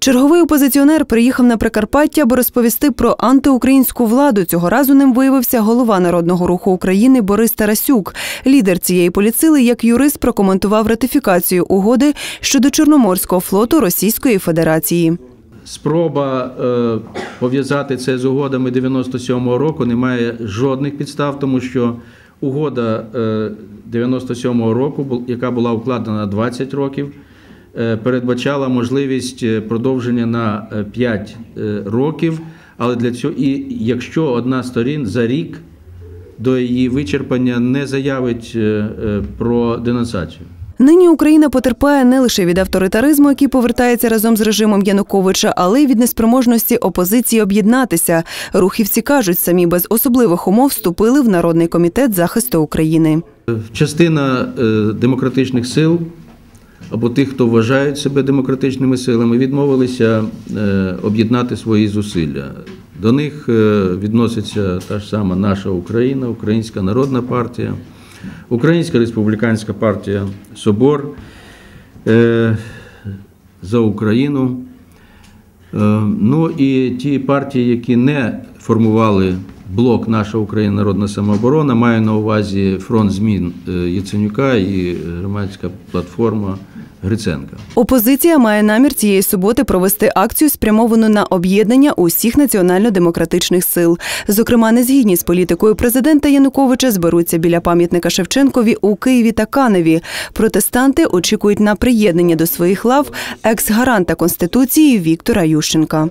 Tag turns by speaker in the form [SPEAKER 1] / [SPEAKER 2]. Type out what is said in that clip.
[SPEAKER 1] Черговий опозиціонер приїхав на Прикарпаття, аби розповісти про антиукраїнську владу. Цього разу ним виявився голова народного руху України Борис Тарасюк. Лідер цієї поліцили, як юрист, прокоментував ратифікацію угоди щодо Чорноморського флоту Російської Федерації.
[SPEAKER 2] Спроба е, пов'язати це з угодами 97-го року не має жодних підстав, тому що угода е, 97-го року, яка була укладена на 20 років, передбачала можливість е, продовження на е, 5 е, років. Але для цього, і якщо одна сторін за рік до її вичерпання не заявить е, е, про денонсацію.
[SPEAKER 1] Нині Україна потерпає не лише від авторитаризму, який повертається разом з режимом Януковича, але й від неспроможності опозиції об'єднатися. Рухівці кажуть, самі без особливих умов вступили в Народний комітет захисту України.
[SPEAKER 2] Частина е, демократичних сил або тих, хто вважають себе демократичними силами, відмовилися е, об'єднати свої зусилля. До них е, відноситься та ж сама наша Україна, Українська Народна партія, Українська республіканська партія Собор е, за Україну. Ну і ті партії, які не формували блок Наша Україна Народна самооборона, маю на увазі фронт змін е, Яценюка і громадська платформа Гриценка.
[SPEAKER 1] Опозиція має намір цієї суботи провести акцію, спрямовану на об'єднання усіх національно-демократичних сил. Зокрема, незгідні з політикою президента Януковича зберуться біля пам'ятника Шевченкові у Києві та Каневі. Протестанти очікують на приєднання до своїх лав екс-гаранта конституції Віктора Ющенка.